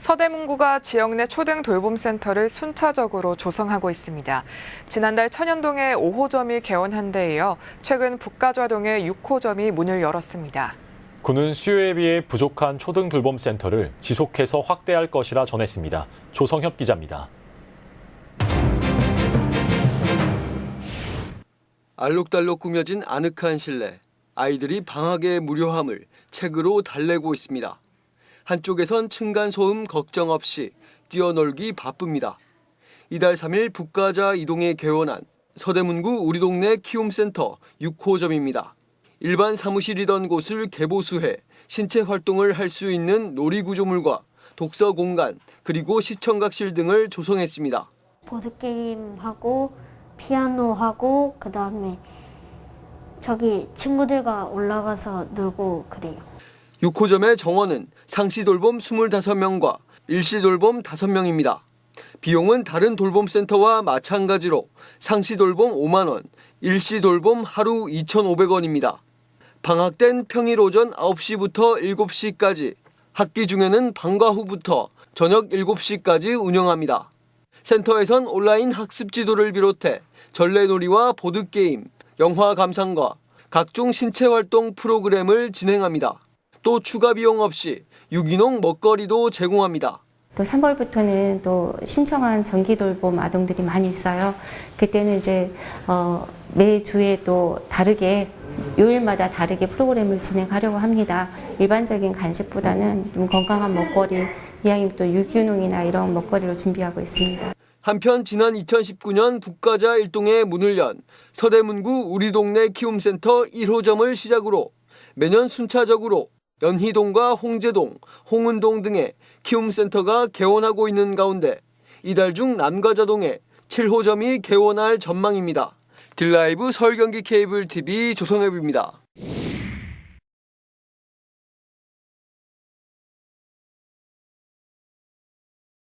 서대문구가 지역 내 초등 돌봄센터를 순차적으로 조성하고 있습니다. 지난달 천연동에 5호점이 개원한 데 이어 최근 북가좌동에 6호점이 문을 열었습니다. 구는 수요에 비해 부족한 초등 돌봄센터를 지속해서 확대할 것이라 전했습니다. 조성협 기자입니다. 알록달록 꾸며진 아늑한 실내. 아이들이 방학의 무료함을 책으로 달래고 있습니다. 한쪽에선 층간소음 걱정 없이 뛰어놀기 바쁩니다. 이달 3일 북가자 이동에 개원한 서대문구 우리 동네 키움센터 6호점입니다. 일반 사무실이던 곳을 개보수해 신체 활동을 할 수 있는 놀이구조물과 독서 공간 그리고 시청각실 등을 조성했습니다. 보드 게임 하고 피아노 하고 그 다음에 저기 친구들과 올라가서 놀고 그래요. 6호점의 정원은 상시 돌봄 25명과 일시 돌봄 5명입니다. 비용은 다른 돌봄센터와 마찬가지로 상시 돌봄 5만 원, 일시 돌봄 하루 2,500원입니다. 방학 땐 평일 오전 9시부터 7시까지, 학기 중에는 방과 후부터 저녁 7시까지 운영합니다. 센터에선 온라인 학습 지도를 비롯해 전래놀이와 보드게임, 영화 감상과 각종 신체 활동 프로그램을 진행합니다. 또 추가 비용 없이 유기농 먹거리도 제공합니다. 또 3월부터는 또 신청한 정기 돌봄 아동들이 많이 있어요. 그때는 이제 어, 매 주에 또 다르게 요일마다 다르게 프로그램을 진행하려고 합니다. 일반적인 간식보다는 좀 건강한 먹거리, 이왕이면 또 유기농이나 이런 먹거리를 준비하고 있습니다. 한편 지난 2019년 북가자 일동에 문을 연 서대문구 우리 동네 키움센터 1호점을 시작으로 매년 순차적으로 연희동과 홍제동, 홍은동 등의 키움센터가 개원하고 있는 가운데 이달 중 남가자동에 7호점이 개원할 전망입니다. 딜라이브 서울경기 케이블 TV 조선엽입니다.